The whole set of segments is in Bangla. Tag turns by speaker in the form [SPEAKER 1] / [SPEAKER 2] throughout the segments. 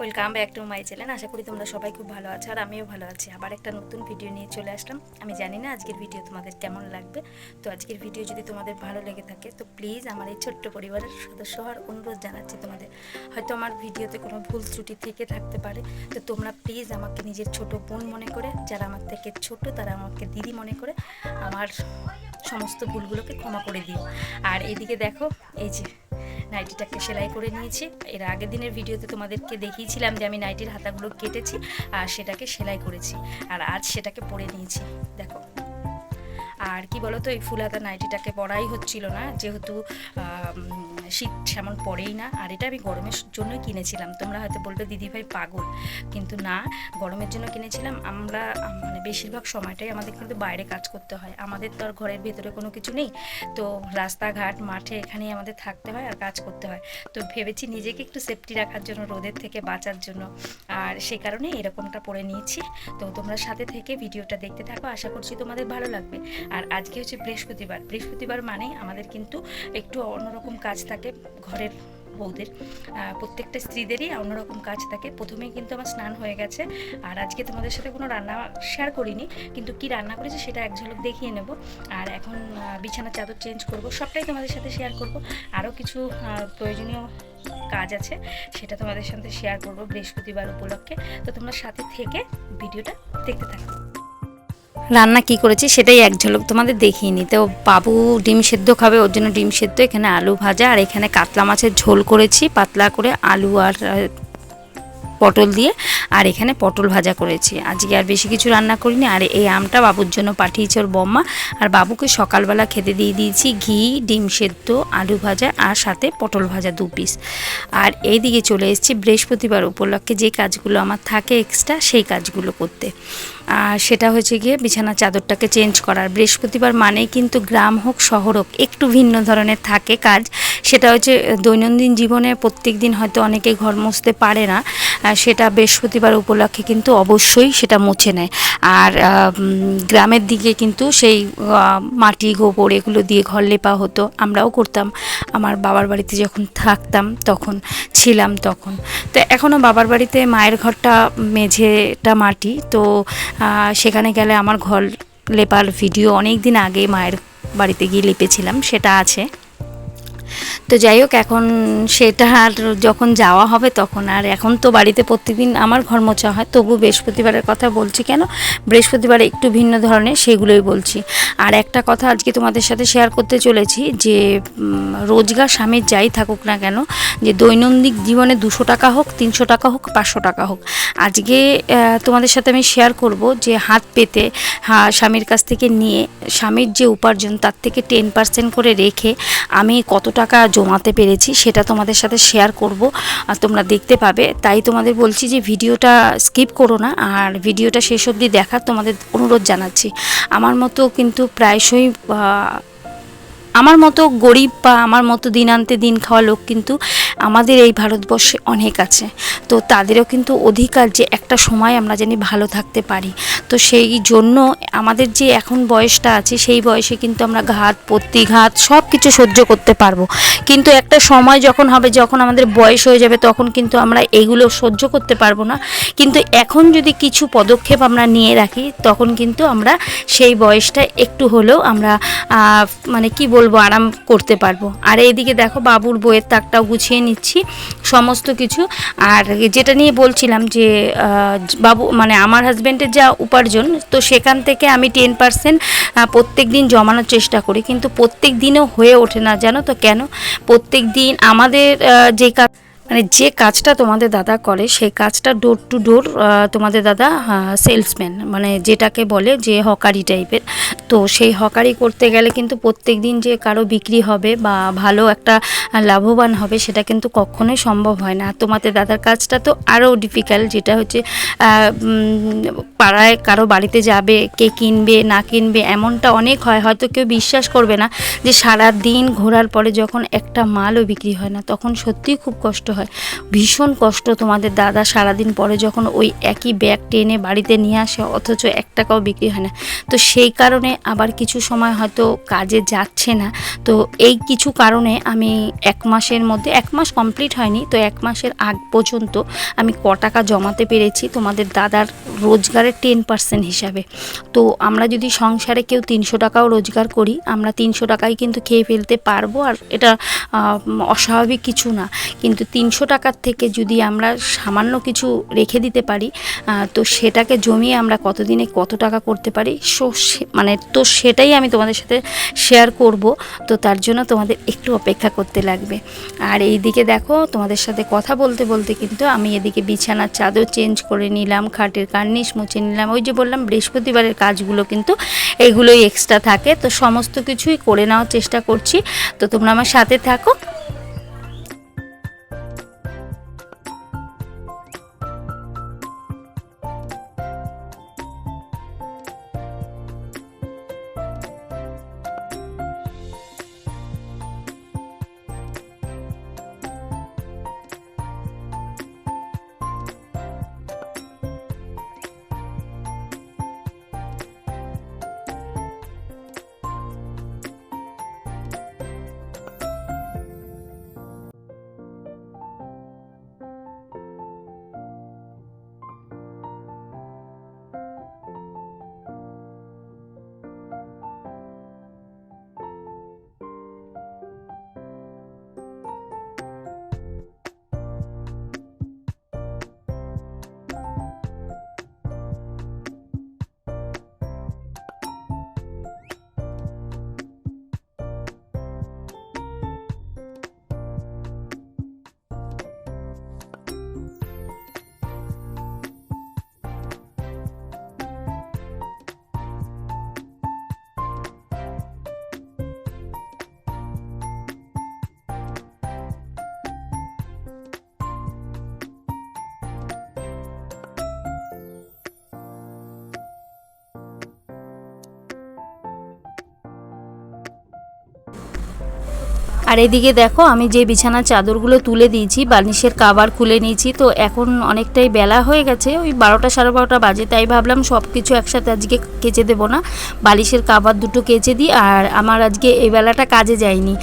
[SPEAKER 1] Welcome back to my channel আশা করি তোমরা সবাই খুব ভালো আছো আর আমিও ভালো আছি। আবার একটা নতুন ভিডিও নিয়ে চলে আসলাম। আমি জানি না আজকের ভিডিও তোমাদের কেমন লাগবে। তো আজকের ভিডিও যদি তোমাদের ভালো লেগে থাকে, তো প্লিজ আমার এই ছোট্ট পরিবারের সদস্য হওয়ার অনুরোধ জানাচ্ছি তোমাদের। হয়তো আমার ভিডিওতে কোনো ভুল ত্রুটি থেকে থাকতে পারে। তো তোমরা প্লিজ আমাকে নিজের ছোট বোন মনে করে, যারা আমার থেকে ছোট, তারা আমাকে দিদি মনে করে, আমার সমস্ত ভুলগুলোকে ক্ষমা করে দিও। আর এদিকে দেখো, এই যে নাইটিটাকে সেলাই করে নিয়েছি। এর আগের দিনের ভিডিওতে তোমাদেরকে দেখিয়েছিলাম যে আমি নাইটির হাতাগুলো কেটেছি আর সেটাকে সেলাই করেছি। আর আজ সেটাকে পরে নিয়েছি। দেখো। আর কি বলতো, এই ফুল হাতা নাইটিটাকে পরাই হচ্ছিল না। যেহেতু শীত সেমন পড়েই না। আর এটা আমি গরমের জন্যই কিনেছিলাম। তোমরা হয়তো বলবে দিদিভাই পাগল। কিন্তু না, গরমের জন্য কিনেছিলাম। আমরা মানে বেশিরভাগ সময়টাই আমাদের কিন্তু বাইরে কাজ করতে হয়। আমাদের তো আর ঘরের ভেতরে কোনো কিছু নেই। তো রাস্তাঘাট, মাঠে এখানেই আমাদের থাকতে হয় আর কাজ করতে হয়। তো ভেবেছি নিজেকে একটু সেফটি রাখার জন্য, রোদের থেকে বাঁচার জন্য। আর সে কারণে এরকমটা পরে নিয়েছি। তো তোমরা সাথে থেকে ভিডিওটা দেখতে থাকো। আশা করছি তোমাদের ভালো লাগবে। আর আজকে হচ্ছে বৃহস্পতিবার। বৃহস্পতিবার মানে আমাদের কিন্তু একটু অন্যরকম কাজ থাকে ঘরের বউদের। প্রত্যেকটা স্ত্রীদেরই অন্যরকম কাজ থাকে। প্রথমেই কিন্তু আমার স্নান হয়ে গেছে আর আজকে তোমাদের সাথে কোনো রান্না শেয়ার করিনি, কিন্তু কি রান্না করেছি সেটা এক ঝলক দেখিয়ে নেব। আর এখন বিছানার চাদর চেঞ্জ করব, সবটাই তোমাদের সাথে শেয়ার করব। আরও কিছু প্রয়োজনীয় কাজ আছে, সেটা তোমাদের সাথে শেয়ার করব বৃহস্পতিবার উপলক্ষে। তো তোমরা সাথে থেকে ভিডিওটা দেখতে থাকো। রান্না কি করেছি সেটাই এক ঝলক তোমাদের দেখিয়ে নি তো বাবু ডিম সেদ্ধ খাবে, ওর জন্য ডিম সেদ্ধ, এখানে আলু ভাজা, আর এখানে কাতলা মাছের ঝোল করেছি, পাতলা করে আলু আর পটল দিয়ে আর এখানে পটল ভাজা করেছি। আজকে আর বেশি কিছু রান্না করিনি, আর এই আমটা বাবুর জন্য পাঠিয়েছে ওর বম্মা। আর বাবুকে সকালবেলা খেতে দিয়ে দিয়েছি ঘি, ডিম সেদ্ধ, আলু ভাজা আর সাথে পটল ভাজা দু পিস আর এই দিকে চলে এসেছি বৃহস্পতিবার উপলক্ষে যে কাজগুলো আমার থাকে এক্সট্রা সেই কাজগুলো করতে। আর সেটা হচ্ছে গিয়ে বিছানা চাদরটাকে চেঞ্জ করার। বৃহস্পতিবার মানেই কিন্তু গ্রাম হোক, শহর হোক, একটু ভিন্ন ধরনের থাকে কাজ। সেটা হচ্ছে দৈনন্দিন জীবনে প্রত্যেক দিন হয়তো অনেকে ঘর মুছতে পারে না। সেটা বৃহস্পতিবার উপলক্ষে কিন্তু অবশ্যই সেটা মুছে নেয়। আর গ্রামের দিকে কিন্তু সেই মাটি, গোবর এগুলো দিয়ে ঘর লেপা হতো। আমরাও করতাম। আমার বাবার বাড়িতে যখন থাকতাম তখন ছিলাম তখন। তো এখনও বাবার বাড়িতে মায়ের ঘরটা মেঝেটা মাটি। তো সেখানে গেলে আমার ঘর লেপার ভিডিও অনেক দিন আগে মায়ের বাড়িতে গিয়ে লেপেছিলাম। সেটা আছে। তো যাই হোক, এখন সেটা আর যখন যাওয়া হবে তখন আর এখন তো বাড়িতে প্রতিদিন আমার ঘর মোছা হয়, তবু বৃহস্পতিবারের কথা বলছি কেন? বৃহস্পতিবার একটু ভিন্ন ধরনের সেগুলোই বলছি। আর একটা কথা আজকে তোমাদের সাথে শেয়ার করতে চলেছি যে রোজগার স্বামীর যাই থাকুক না কেন, যে দৈনন্দিন জীবনে দুশো টাকা হোক, তিনশো টাকা হোক, পাঁচশো টাকা হোক। আজকে তোমাদের সাথে আমি শেয়ার করব যে হাত পেতে হ্যাঁ স্বামীর কাছ থেকে নিয়ে, স্বামীর যে উপার্জন তার থেকে টেন পার্সেন্ট করে রেখে আমি কত টাকা জমাতে পেরেছি, সেটা তোমাদের সাথে শেয়ার করব, আর তোমরা দেখতে পাবে। তাই তোমাদের বলছি যে ভিডিওটা স্কিপ করো না, আর ভিডিওটা শেষ অবধি দেখার তোমাদের অনুরোধ জানাচ্ছি। আমার মতো কিন্তু প্রায়শই আমার মতো গরিব বা আমার মতো দিন আনতে দিন খাওয়া লোক কিন্তু আমাদের এই ভারতবর্ষে অনেক আছে। তো তাদেরও কিন্তু অধিকার যে একটা সময় আমরা জানি ভালো থাকতে পারি। তো সেই জন্য আমাদের যে এখন বয়সটা আছে, সেই বয়সে কিন্তু আমরা ঘাত প্রতিঘাত সব কিছু সহ্য করতে পারব। কিন্তু একটা সময় যখন হবে, যখন আমাদের বয়স হয়ে যাবে, তখন কিন্তু আমরা এগুলো সহ্য করতে পারব না। কিন্তু এখন যদি কিছু পদক্ষেপ আমরা নিয়ে রাখি, তখন কিন্তু আমরা সেই বয়সটা একটু হলেও আমরা মানে কি বলব, আরাম করতে পারব। আর এইদিকে দেখো বাবুর বইয়ের তাকটাও গুছিয়ে নিচ্ছি, সমস্ত কিছু। আর যেটা নিয়ে বলছিলাম যে বাবু মানে আমার হাজব্যান্ডের যা উপার্জন, তো সেখান থেকে আমি টেন পার্সেন্ট প্রত্যেক দিন জমানোর চেষ্টা করি। কিন্তু প্রত্যেক দিনও হয়ে ওঠে না, জানো তো কেন? প্রত্যেক দিন আমাদের যে কাজ মানে যে কাজটা তোমাদের দাদা করে, সেই কাজটা ডোর টু ডোর তোমাদের দাদা সেলসম্যান মানে যেটাকে বলে যে হকারি টাইপের তো সেই হকারি করতে গেলে কিন্তু প্রত্যেক দিন যে কারও বিক্রি হবে বা ভালো একটা লাভবান হবে, সেটা কিন্তু কখনোই সম্ভব হয় না। তোমাদের দাদার কাজটা তো আরও ডিফিকাল্ট যেটা হচ্ছে পাড়ায় কারও বাড়িতে যাবে, কে কিনবে, না কিনবে, এমনটা অনেক হয়। হয়তো কেউ বিশ্বাস করবে না যে সারা দিন ঘোরার পরে যখন একটা মালও বিক্রি হয় না, তখন সত্যিই খুব কষ্ট হয়। হয়। ভীষণ কষ্ট তোমাদের দাদা সারাদিন পরে যখন ওই একই ব্যাগ টেনে বাড়িতে নিয়ে আসে, অথচ এক টাকাও বিক্রি হয় না। তো সেই কারণে আবার কিছু সময় হয়তো কাজে যাচ্ছে না। তো এই কিছু কারণে আমি এক মাসের মধ্যে, এক মাস কমপ্লিট হয়নি, তো এক মাসের আগ পর্যন্ত আমি ক টাকা জমাতে পেরেছি তোমাদের দাদার রোজগারের টেন পার্সেন্ট হিসাবে। তো আমরা যদি সংসারে কেউ তিনশো টাকাও রোজগার করি, আমরা তিনশো টাকায় কিন্তু খেয়ে ফেলতে পারব, আর এটা অস্বাভাবিক কিছু না। কিন্তু তিনশো টাকার থেকে যদি আমরা সামান্য কিছু রেখে দিতে পারি তো সেটাকে জমিয়ে আমরা কতদিনে কত টাকা করতে পারি? সো মানে তো সেটাই আমি তোমাদের সাথে শেয়ার করব। তো তার জন্য তোমাদের একটু অপেক্ষা করতে লাগবে। আর এই দিকে দেখো, তোমাদের সাথে কথা বলতে বলতে কিন্তু আমি এদিকে বিছানার চাদর চেঞ্জ করে নিলাম, খাটের কার্নিশ মুছে নিলাম। ওই যে বললাম, বৃহস্পতিবারের কাজগুলো কিন্তু এগুলোই এক্সট্রা থাকে। তো সমস্ত কিছুই করে নেওয়ার চেষ্টা করছি। তো তোমরা আমার সাথে থাকো। আর এদিকে দেখো, আমি যে বিছানার চাদরগুলো তুলে দিয়েছি, বালিশের কাবার খুলে নিয়েছি, তো এখন অনেকটাই বেলা হয়ে গেছে, ওই বারোটা সাড়ে বারোটা বাজে, তাই ভাবলাম সব কিছু একসাথে আজকে কেচে দেবো না। বালিশের কাবার দুটো কেচে দিই, আর আমার আজকে এই বেলাটা কাজে যায়নি।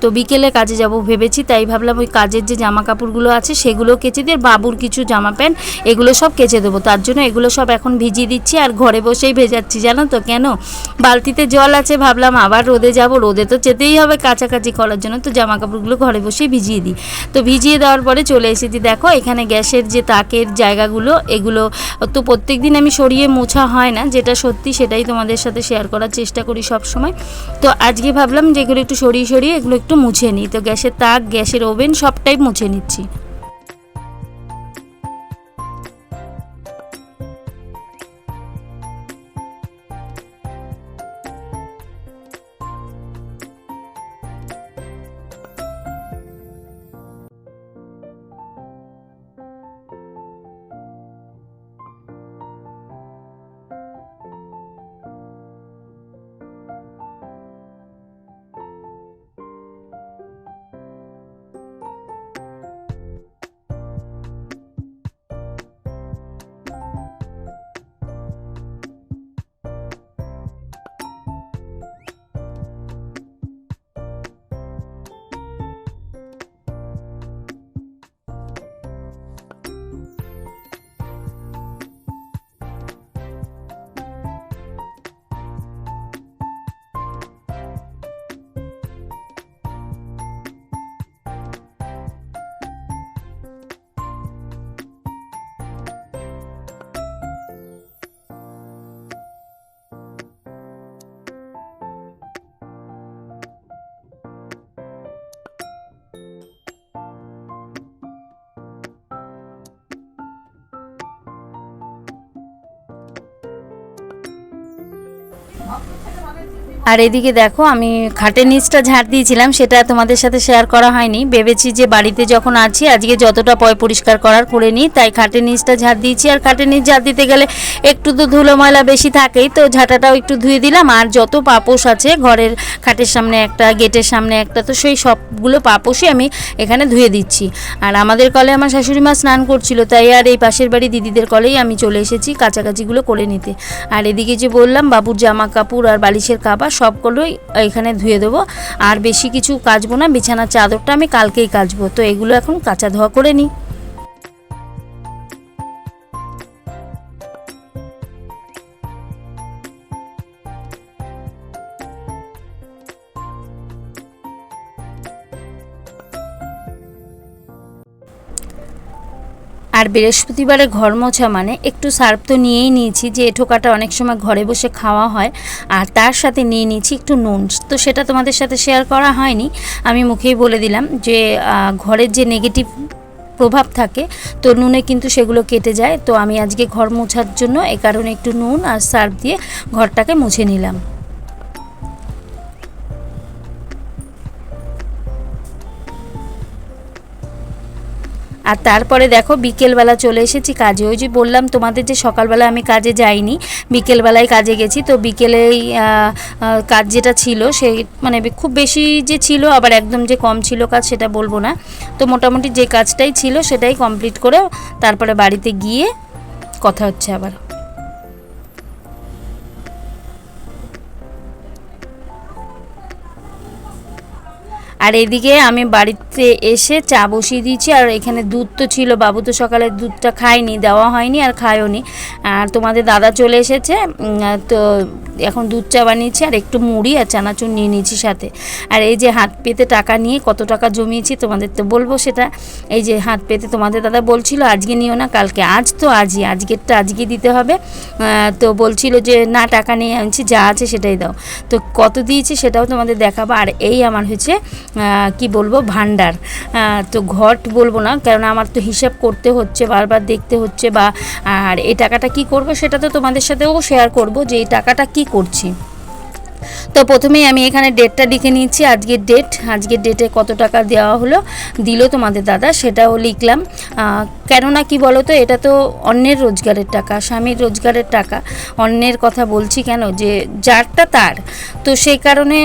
[SPEAKER 1] তো বিকেলে কাজে যাব ভেবেছি, তাই ভাবলাম ওই কাজের যে জামা কাপড়গুলো আছে, সেগুলো কেচে দিয়ে বাবুর কিছু জামা প্যান্ট, এগুলো সব কেচে দেবো। তার জন্য এগুলো সব এখন ভিজিয়ে দিচ্ছি, আর ঘরে বসেই ভেজাচ্ছি, জানো তো, কেন? বালতিতে জল আছে, ভাবলাম আবার রোদে যাব, রোদে তো যেতেই হবে, কাছাকাছি করার জন্য তো জামা কাপড়গুলো ঘরে বসেই ভিজিয়ে দিই। তো ভিজিয়ে দেওয়ার পরে চলে এসেছি, দেখো এখানে গ্যাসের যে তাকের জায়গাগুলো, এগুলো তো প্রত্যেক দিন আমি সরিয়ে মোছা হয় না, যেটা সত্যি সেটাই তোমাদের সাথে শেয়ার করার চেষ্টা করি সব সময় তো আজকে ভাবলাম যে এগুলো একটু সরিয়ে সরিয়ে এগুলো একটু মুছে নিই। তো গ্যাসের তাক, গ্যাসের ওভেন সবটাই মুছে নিচ্ছি। 아, 퇴근 안 했지. আর এদিকে দেখো, আমি খাটের নিচটা ঝাড় দিয়েছিলাম, সেটা তোমাদের সাথে শেয়ার করা হয়নি। ভেবেছি যে বাড়িতে যখন আছি, আজকে যতটা পয় পরিষ্কার করার করে নিই, তাই খাটের নিচটা ঝাড় দিয়েছি। আর খাটের নিচ ঝাড় দিতে গেলে একটু তো ধুলো ময়লা বেশি থাকেই, তো ঝাঁটাটাও একটু ধুয়ে দিলাম। আর যত পাপোশ আছে, ঘরের খাটের সামনে একটা, গেটের সামনে একটা, তো সেই সবগুলো পাপোশই আমি এখানে ধুয়ে দিচ্ছি। আর আমাদের কলে আমার শাশুড়ি মা স্নান করছিল, তাই আর এই পাশের বাড়ি দিদিদের কলেই আমি চলে এসেছি কাছাকাছিগুলো করে নিতে। আর এদিকে যে বললাম, বাবুর জামা কাপড় আর বালিশের কাপড় সবগুলোই এখানে ধুয়ে দেবো। আর বেশি কিছু কাচবো না, বিছানার চাদরটা আমি কালকেই কাচবো। তো এগুলো এখন কাঁচা ধোয়া করে নিই। আর বৃহস্পতিবারে ঘর মোছা মানে একটু সার্ফ তো নিয়েই নিয়েছি যে এঠোকাটা অনেক সময় ঘরে বসে খাওয়া হয়, আর তার সাথে নিয়ে নিয়েছি একটু নুন। তো সেটা তোমাদের সাথে শেয়ার করা হয়নি। আমি মুখেই বলে দিলাম যে ঘরের যে নেগেটিভ প্রভাব থাকে, তো নুনে কিন্তু সেগুলো কেটে যায়। তো আমি আজকে ঘর মোছার জন্য এ কারণে একটু নুন আর সার্ফ দিয়ে ঘরটাকে মুছে নিলাম। আর তারপরে দেখো বিকেলবেলা চলে এসেছি কাজে। ওই যে বললাম তোমাদের যে সকালবেলা আমি কাজে যাইনি, বিকেলবেলায় কাজে গেছি। তো বিকেলেই কাজ যেটা ছিল সে মানে খুব বেশি যে ছিল, আবার একদম যে কম ছিল কাজ সেটা বলব না। তো মোটামুটি যে কাজটাই ছিল সেটাই কমপ্লিট করে তারপরে বাড়িতে গিয়ে কথা হচ্ছে আবার। আর এদিকে আমি বাড়িতে এসে চা বসিয়ে দিয়েছি আর এখানে দুধ তো ছিল বাবু তো সকালে দুধটা খায়নি দেওয়া হয়নি আর খায়ও নি আর তোমাদের দাদা চলে এসেছে তো এখন দুধ চা বানিয়েছি আর একটু মুড়ি আর চানাচুর নিয়ে নিয়েছি সাথে। আর এই যে হাত পেতে টাকা নিয়ে কত টাকা জমিয়েছি তোমাদের তো বলব সেটা। এই যে হাত পেতে তোমাদের দাদা বলছিল আজকে নিও না কালকে আজ তো আজই আজকেরটা আজকে দিতে হবে। তো বলছিল যে না টাকা নিয়ে আনছি যা আছে সেটাই দাও। তো কত দিয়েছি সেটাও তোমাদের দেখাবো। আর এই আমার আহ, কি বলব ভান্ডার তো ঘট বলব না কারণ আমার তো হিসাব করতে হচ্ছে, বারবার দেখতে হচ্ছে বা, আর এই টাকাটা কি করব সেটা তো তোমাদের সাথেও শেয়ার করব যে এই টাকাটা কি করছি। তো প্রথমেই আমি এখানে ডেটটা লিখে নিচ্ছি আজকের ডেট আজকের ডেটে কত টাকা দেওয়া হলো, দিল তোমাদের দাদা, সেটাও লিখলাম। কেননা কি বলো তো এটা তো অন্যের রোজগারের টাকা, স্বামীর রোজগারের টাকা। অন্যের কথা বলছি কেন? যে যারটা তার। তো সেই কারণে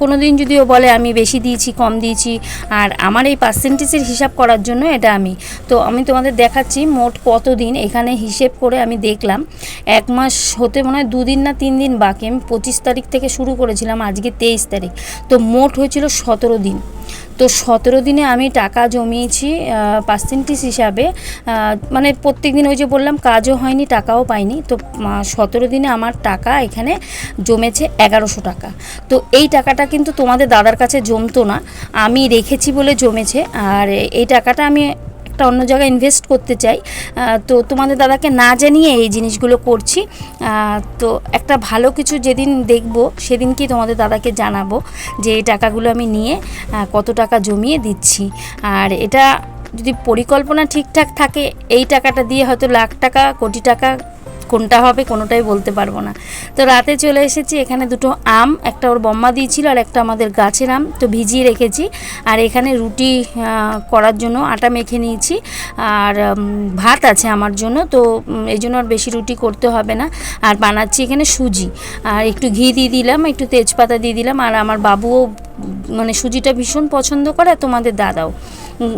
[SPEAKER 1] কোনো দিন যদিও বলে, আমি বেশি দিয়েছি, কম দিয়েছি, আর আমার এই পার্সেন্টেজের হিসাব করার জন্য এটা আমি। তো আমি তোমাদের দেখাচ্ছি, মোট কত দিন এখানে হিসেব করে আমি দেখলাম। এক মাস হতে মনে হয় দুদিন না তিন দিন বাকি। আমি পঁচিশ তারিখ থেকে শুরু করেছিলাম আজকে তেইশ তারিখ। তো মোট হয়েছিল সতেরো দিন। তো সতেরো দিনে আমি টাকা জমিয়েছি পার্সেন্টেজ হিসাবে মানে প্রত্যেক দিন ওই যে বললাম, কাজও হয়নি, টাকাও পাইনি। তো সতেরো দিনে আমার টাকা এখানে জমেছে এগারোশো টাকা। তো এই টাকাটা কিন্তু তোমাদের দাদার কাছে জমতো না, আমি রেখেছি বলে জমেছে। আর এই টাকাটা আমি একটা অন্য জায়গায় ইনভেস্ট করতে চাই তো তোমাদের দাদাকে না জানিয়ে এই জিনিসগুলো করছি। তো একটা ভালো কিছু যেদিন দেখব কি তোমাদের দাদাকে জানাব যে এই টাকাগুলো আমি নিয়ে কত টাকা জমিয়ে দিচ্ছি। আর এটা যদি পরিকল্পনা ঠিকঠাক থাকে, এই টাকাটা দিয়ে হয়তো লাখ টাকা, কোটি টাকা কোনটা হবে কোনোটাই বলতে পারব না। তো রাতে চলে এসেছি, এখানে দুটো আম, একটা ওর বম্মা দিয়েছিল আর একটা আমাদের গাছের আম, তো ভিজিয়ে রেখেছি। আর এখানে রুটি করার জন্য আটা মেখে নিয়েছি। আর ভাত আছে আমার জন্য, তো এই জন্য আর বেশি রুটি করতে হবে না। আর বানাচ্ছি এখানে সুজি। আর একটু ঘি দিয়ে দিলাম, একটু তেজপাতা দিয়ে দিলাম। আর আমার বাবুও মানে সুজিটা ভীষণ পছন্দ করে তোমাদের দাদাও।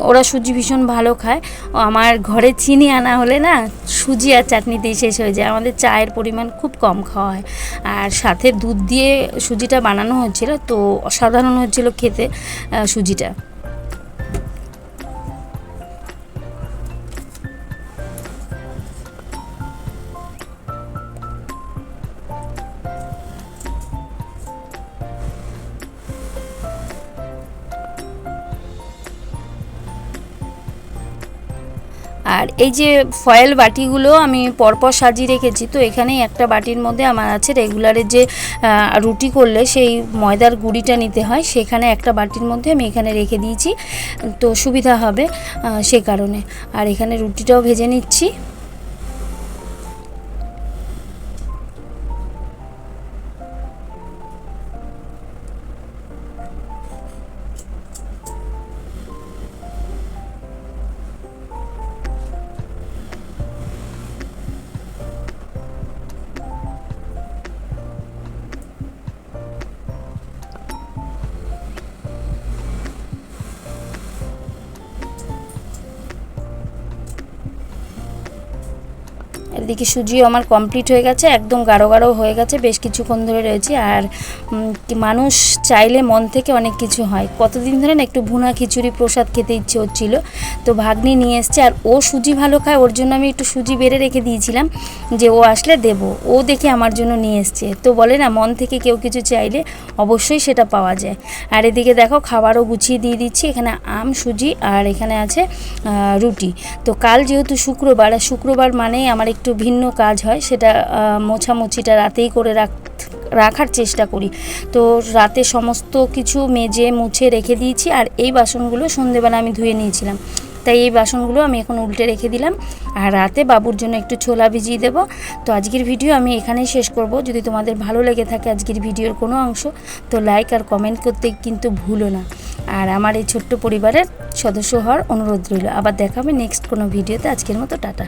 [SPEAKER 1] ওরা সুজি ভীষণ ভালো খায়। আমার ঘরে চিনি আনা হলে না, সুজি আর চাটনিতেই শেষ হয়ে যায়। আমাদের চায়ের পরিমাণ খুব কম খাওয়া হয়। আর সাথে দুধ দিয়ে সুজিটা বানানো হচ্ছিল তো অসাধারণ হচ্ছিল খেতে সুজিটা। আর এই যে ফয়েল বাটিগুলো আমি পরপর সাজিয়ে রেখেছি, তো এখানেই একটা বাটির মধ্যে আমার আছে রেগুলারের যে রুটি করলে সেই ময়দার গুঁড়িটা নিতে হয়, সেখানে একটা বাটির মধ্যে আমি এখানে রেখে দিয়েছি। তো সুবিধা হবে সে কারণে। আর এখানে রুটিটাও ভেজে নিচ্ছি। এদিকে সুজিও আমার কমপ্লিট হয়ে গেছে, একদম গাঢ় গাঢ় হয়ে গেছে, বেশ কিছুক্ষণ ধরে রয়েছে। আর মানুষ চাইলে মন থেকে অনেক কিছু হয়। কতদিন ধরে না একটু ভুনা খিচুড়ি প্রসাদ খেতে ইচ্ছে হচ্ছিল। তো ভাগ্নি নিয়ে এসছে, আর ও সুজি ভালো খায়, ওর জন্য আমি একটু সুজি বেড়ে রেখে দিয়েছিলাম যে ও আসলে দেব। ও দেখে আমার জন্য নিয়ে এসছে। তো বলে না, মন থেকে কেউ কিছু চাইলে অবশ্যই সেটা পাওয়া যায়। আর এদিকে দেখো, খাবারও গুছিয়ে দিয়ে দিচ্ছি। এখানে আম, সুজি, আর এখানে আছে রুটি। তো কাল যেহেতু শুক্রবার, আর শুক্রবার মানেই আমার একটু ভিন্ন কাজ হয়, সেটা মোছামুছিটা রাতেই করে রাখ, রাখার চেষ্টা করি। তো রাতে সমস্ত কিছু মেজে মুছে রেখে দিয়েছি, আর এই বাসনগুলো সন্ধেবেলা আমি ধুয়ে নিয়েছিলাম। তাই এই বাসনগুলো আমি এখন উল্টে রেখে দিলাম, আর রাতে বাবুর জন্য একটু ছোলা ভিজিয়ে দেবো। তো আজকের ভিডিও আমি এখানেই শেষ করব। যদি তোমাদের ভালো লেগে থাকে আজকের ভিডিওর কোনো অংশ, তো লাইক আর কমেন্ট করতে কিন্তু ভুলো না। আর আমার এই ছোট্ট পরিবারের সদস্য হওয়ার অনুরোধ রইল। আবার দেখাবে নেক্সট কোনো ভিডিওতে। আজকের মতো টাটা।